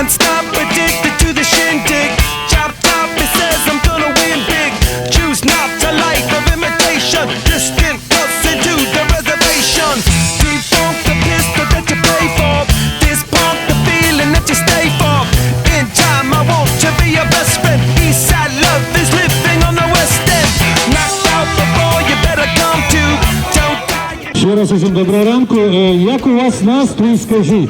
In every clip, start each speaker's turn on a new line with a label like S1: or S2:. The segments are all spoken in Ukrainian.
S1: Can't stop, addicted to the shindig. Chop top, it says I'm gonna win big. Choose not to life of imitation. Distant us into the reservation. Defunct the pistol that you pay for. This punk the feeling that you stay for. In time, I want to be your best friend. Eastside love is living on the west end. Knocked out before you better come to. Don't die.
S2: Ще раз усім доброго ранку. Е, Як у вас настрій, скажіть?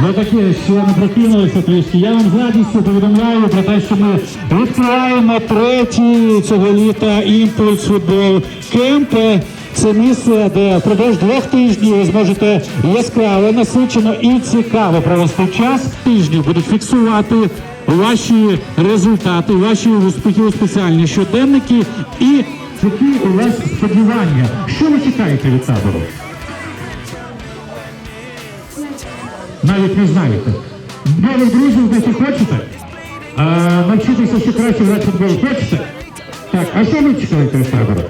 S2: Ну таке, ще не прокинулися трішки. Я вам з радістю повідомляю про те, що ми відкриваємо третій цього літа імпульс футбол кемп. Це місце, де впродовж двох тижнів ви зможете яскраво, насичено і цікаво провести час. Тижні будуть фіксувати ваші результати, ваші успіхи у спеціальні щоденники і які у вас сподівання. Що ви чекаєте від табору? Навіть не знаєте. Нових друзів знайти хочете? А, навчитися ще краще грати в футбол хочете? Так, а що ви чекаєте від табору?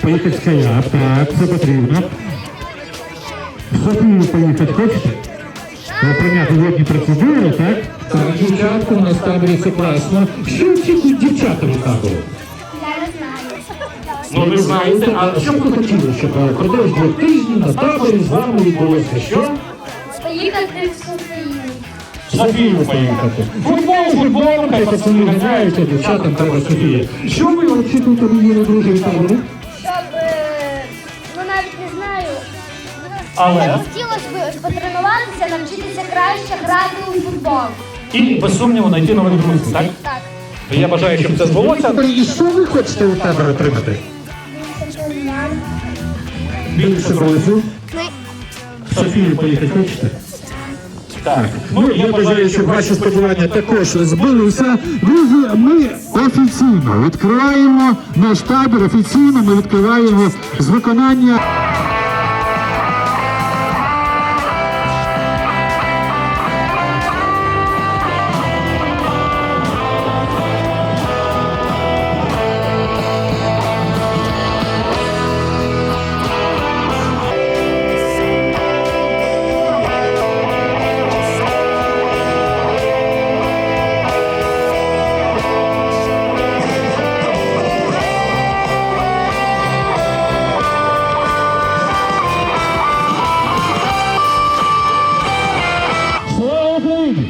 S2: Поїхати в Каяк, так, це потрібно. В Софію поїхати хочете? Е, Прийняти водні процедури, так? Так, дівчатка у нас в таборі це класно. Що очікують дівчата від табору? Ну, ви знаєте, а що б ви хотіли, щоб е, впродовж двох тижнів на таборі з вами відбулося що?
S3: Поїхати в Софію.
S2: Софію поїхати. Футбол, футбол, хай пацани ганяють, дівчатам треба Софія. Що ви очікуєте від її від табору?
S3: Щоб, е, ну навіть не знаю.
S4: Але
S3: Хотілося б потренуватися, навчитися краще грати у футбол.
S4: і без сумніву знайти нових друзів, так?
S3: Так.
S4: Я бажаю, щоб це збулося.
S2: І що ви хочете від табору отримати? Більше друзів. Софію поїхати хочете?
S4: Так.
S2: Ну, я бажаю, щоб ваші сподівання також збулися. Друзі, ми офіційно відкриваємо наш табір, офіційно ми відкриваємо з виконання. Україні!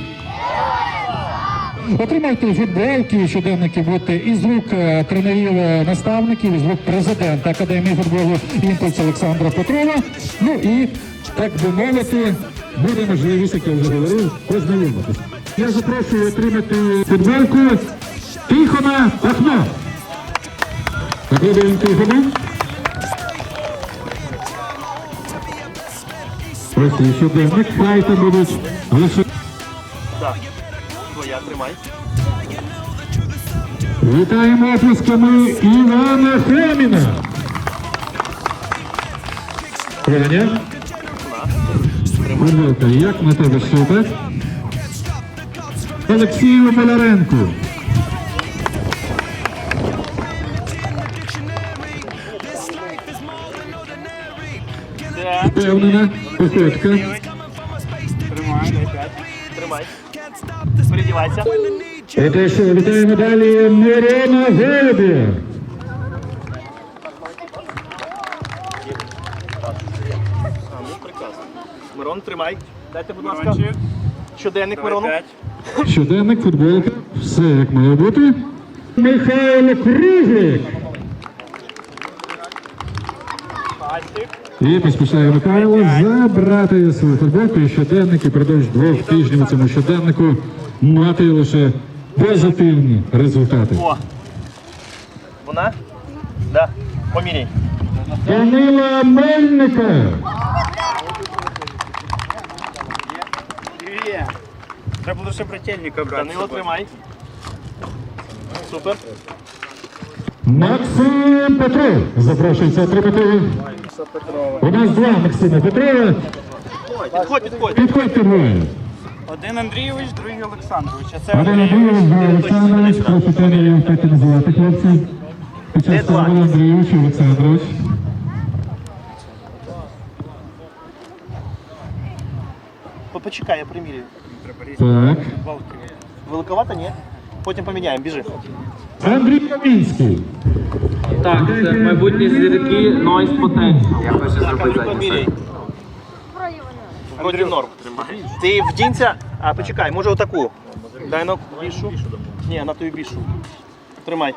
S2: Отримайте футболки, щоденники будете із рук е, тренерів е, наставників, із рук президента Академії футболу «Імпульс» Олександра Петрова. Ну і, так би мовити, буде можливість, як я вже говорив, познайомитися. Я запрошую отримати футболку Тихона Пахно. Аплодуємо Тихону. Ось щоденник, хай там будуть лише.
S4: Твоя тримай.
S2: Вітаємо оплесками Івана Хоміна. Ваня. Футболка, як на тебе супер? Олексію Маляренку. Впевнена походка. Отож, вітаємо далі Мирона Голубі.
S4: А, ну. Мирон, тримай. Дайте, будь ласка. Щоденник Мирону.
S2: Щоденник, футболка, все як має бути. Михайло Круглик. І поспішає Михайло забрати свою футболку і щоденник і продовж двох тижнів у цьому щоденнику мати лише позитивні результати.
S4: О. Вона? Да. Поміряй.
S2: Данила Мельника.
S5: Треба лише брательника брати.
S4: Данило, тримай. Супер.
S2: Максим Петров запрошується отримати. У нас два Максима Петрова.
S4: Підходь, підходь.
S2: Підходьте двоє.
S5: Один Андрійович, другий Олександрович. А це
S2: Один Андрійович, другий Олександрович. Прошу тренерів вміти називати хлопців. Під час
S4: два?
S2: Андрійович і Олександрович.
S4: Почекай, я примірюю.
S2: Так.
S4: Великовато, ні? Потім поміняємо, біжи.
S2: Андрій Камінський.
S6: Так, це майбутні зірки Noise Potential. Я хочу
S4: а ну поміряй. Вроді норм. Ти вдінься, а почекай, може отаку. Дай на більшу. Ні, на ту більшу. Тримай.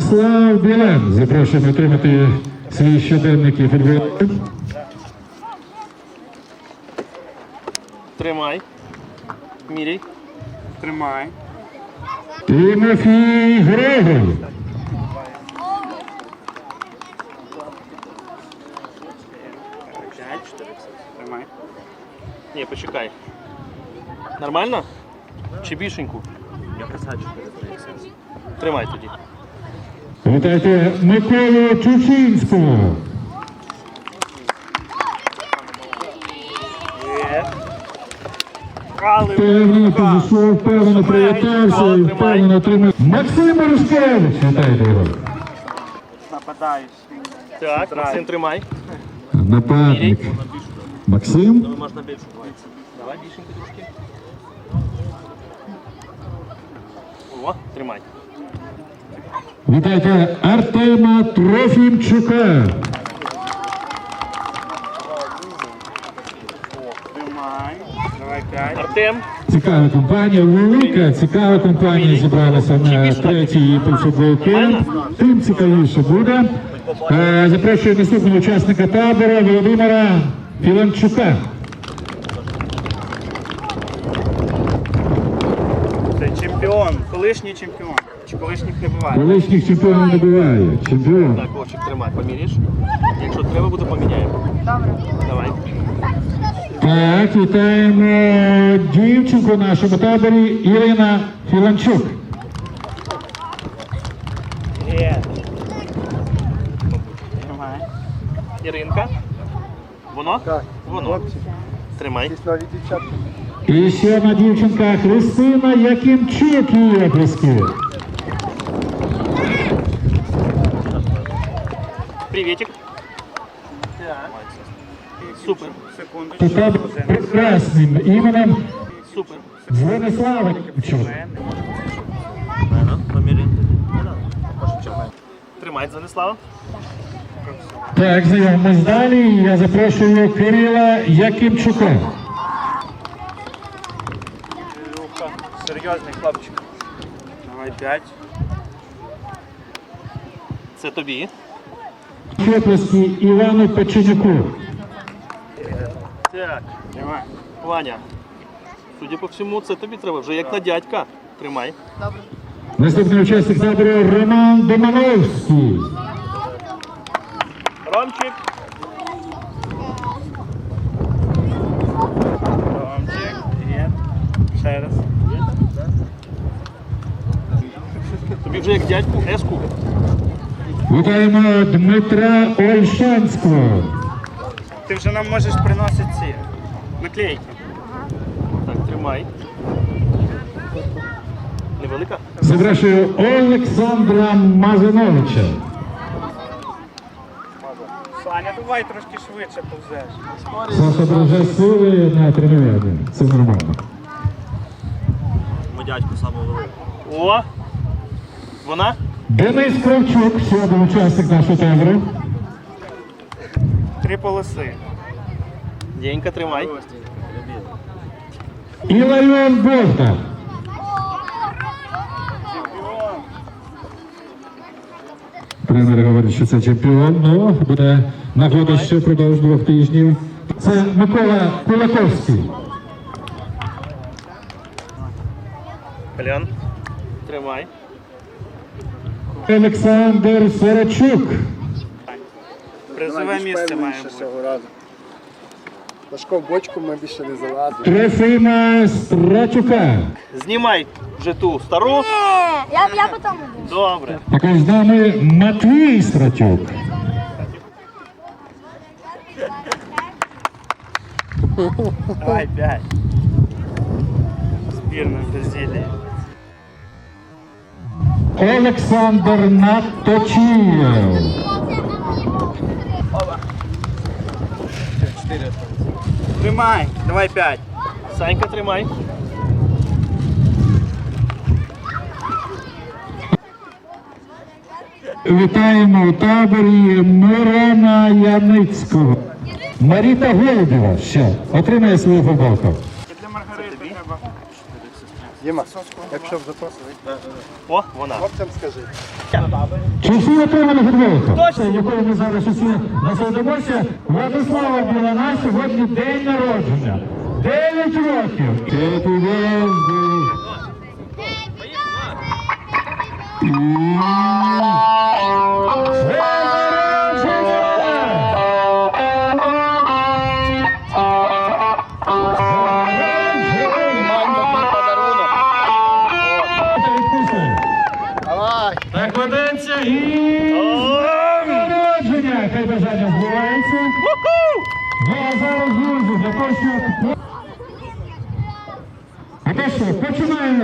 S2: Слав Білен. Запрошуємо отримати свої щоденники футболістів.
S4: Тримай. Міряй.
S5: Тримай.
S2: Тимофій Григорій.
S5: Тримай.
S4: Ні, почекай. Нормально? Чи більшеньку? Я Тримай тоді.
S2: Вітайте Миколу Чучинського.
S5: Але
S2: Впевнено підійшов, впевнено привітався і впевнено отримав. Максим Борушкевич. Вітайте його.
S5: нападаєш.
S4: Так, Максим, тримай.
S2: Нападник. Максим.
S4: Можна більше. Давай більшеньку трошки. О, тримай.
S2: Вітайте Артема Трофімчука.
S4: Артем,
S2: Цікава компанія, велика, цікава компанія зібралася на третій футбол кемп. Тим цікавіше буде. Е, Запрошую наступного учасника табору Володимира Філанчука.
S5: Це чемпіон, колишній чемпіон. Чи колишніх не буває?
S2: Колишніх чемпіонів не буває. Чемпіон.
S4: так, Вовчик, тримай, поміряєш. Якщо треба буде, поміняємо. Добре. Давай.
S2: Так, вітаємо дівчинку в нашому таборі Ірина Філанчук.
S5: Є. Тримай.
S4: Іринка. Воно? Так. Воно. Тримай.
S2: І ще одна дівчинка Христина Якимчук її оплески.
S4: Привітик. Супер.
S5: Секундочку.
S2: Та прекрасним іменем
S4: Супер.
S2: Владислава Якимчук.
S4: Тримай, Занеслава.
S2: Так, знайомимось далі. Я запрошую Кирила Якимчука.
S5: Люха. Серйозний хлопчик. Давай п'ять.
S4: Це тобі.
S2: Оплески Івану Печенюку.
S4: Так,
S5: Тримай.
S4: Ваня. Судя по всьому, це тобі треба вже як на дядька. Тримай.
S2: Наступний учасник табору Роман Домановський.
S4: Ромчик.
S5: Ромчик. Є. Ще раз.
S4: Тобі вже як дядьку еску.
S2: Вітаємо Дмитра Ольшанського.
S5: Ти вже нам можеш приносити ці наклейки.
S4: Так, тримай. Невелика?
S2: Запрошую Олександра Мазановича.
S5: Саня, давай трошки швидше повзеш.
S2: Саша друже сили на тренуванні. Це нормально.
S4: Ми дядьку саме великий. О! Вона?
S2: Денис Кравчук, ще один учасник нашого табору.
S5: Три полоси.
S4: Денька, тримай.
S2: Іларіон Богдан. Тренер говорить, що це чемпіон, ну буде нагода ще впродовж двох тижнів. Це Микола Кулаковський.
S4: Колян. Тримай.
S2: Олександр Сорочук.
S5: Призове місце має
S7: в бочку ми більше не залазимо.
S2: Трофима Страчука.
S4: Знімай вже ту стару.
S3: Я, я потім буду.
S4: Добре.
S2: Також з нами Матвій Страчук.
S5: Давай п'ять. Збірна Бразилії.
S2: Олександр Наточієв.
S5: Тримай, давай п'ять.
S4: Санька, тримай.
S2: Вітаємо у таборі Мирона Яницького. Маріта Голубєва ще отримає свою футболку.
S5: Для Маргарити треба.
S7: Єма, якщо б запросили.
S4: О, вона.
S7: Хлопцям скажи.
S2: Чи всі отримали футболку? Точно. Якою ми зараз усі насолодимося. Владислава Білана сьогодні день народження. Дев'ять років. Happy birthday.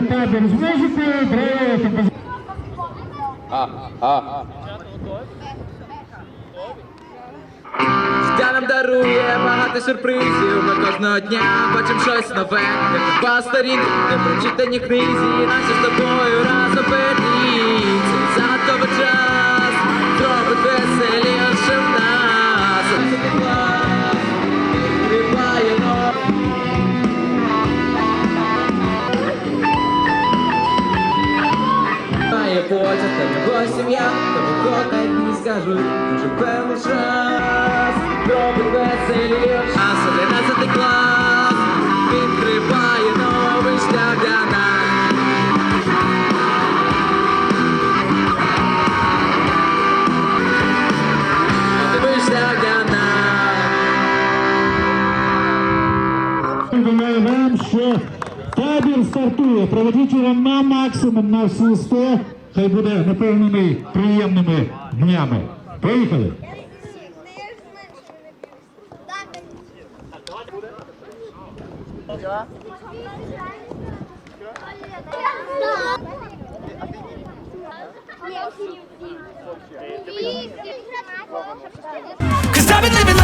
S2: проводили табір з музикою, брали
S8: Життя нам дарує багато сюрпризів. Ми кожного дня бачимо щось нове. Не купа сторінки, не прочитані книзі. Наші з тобою разом битні. Цей задовий час зробить веселішим нас. не потяг, там його сім'я, там його так не скажу. Дуже певний час робить веселіше. А 11 клас відкриває новий шлях для нас.
S2: Що табір стартує, проведіть його на максимум на всі 100. Хай буде наповнений приємними днями. Поїхали!
S1: Cause I've been living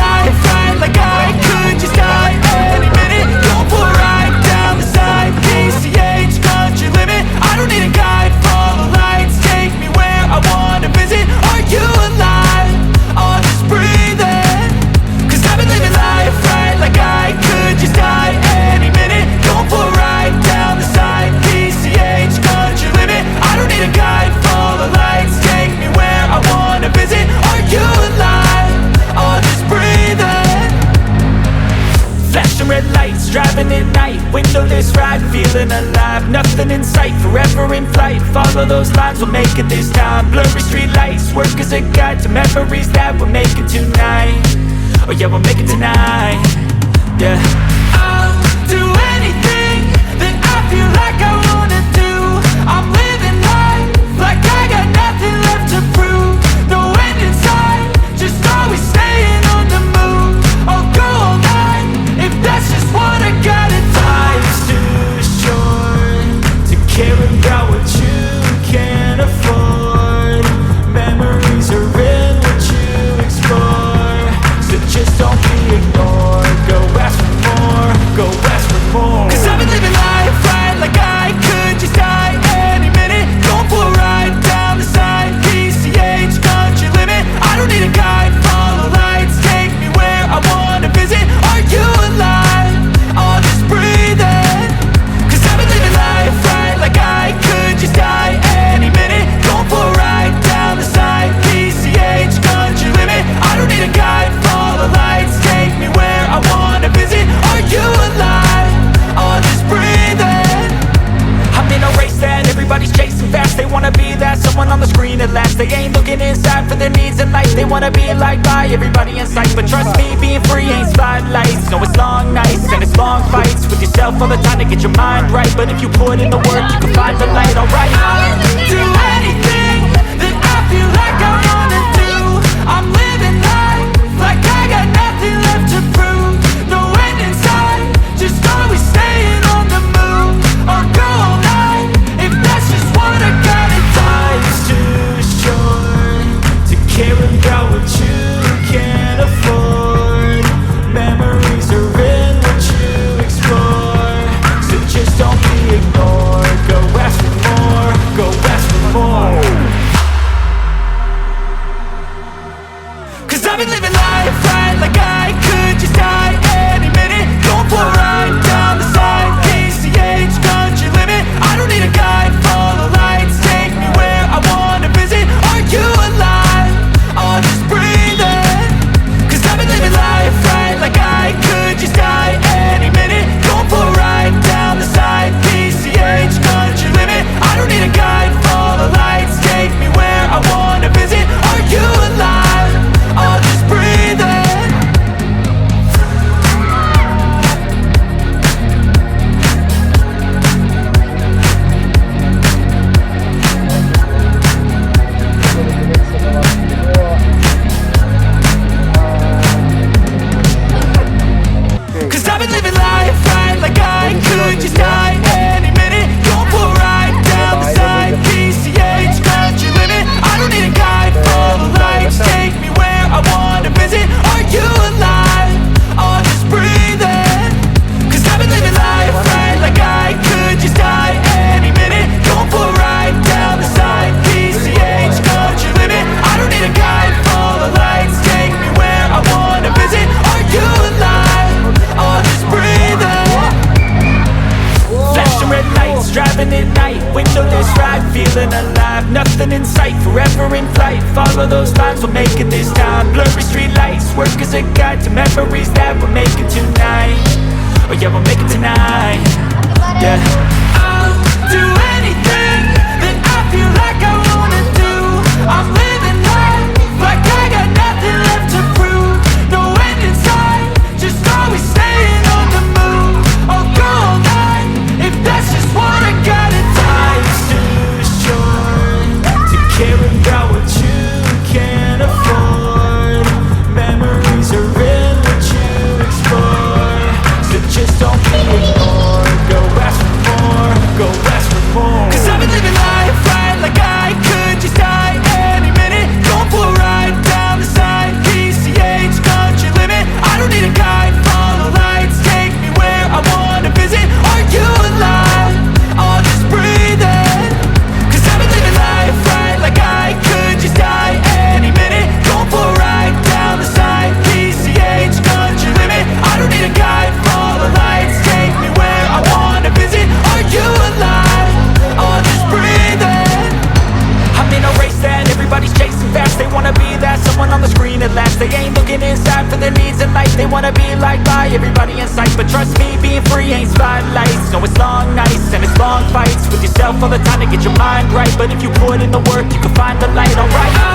S1: But if you put in the work, you can find the light, alright?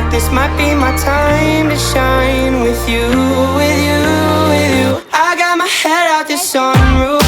S1: like
S9: this might be my time to shine with you, with you, with you. I got my head out this sunroof.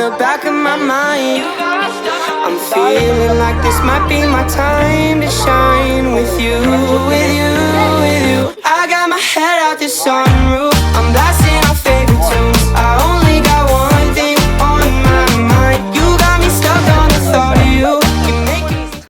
S9: The back of my mind. I'm feeling like this might be my time to shine with you, with you, with you. I got my head out the sunroof.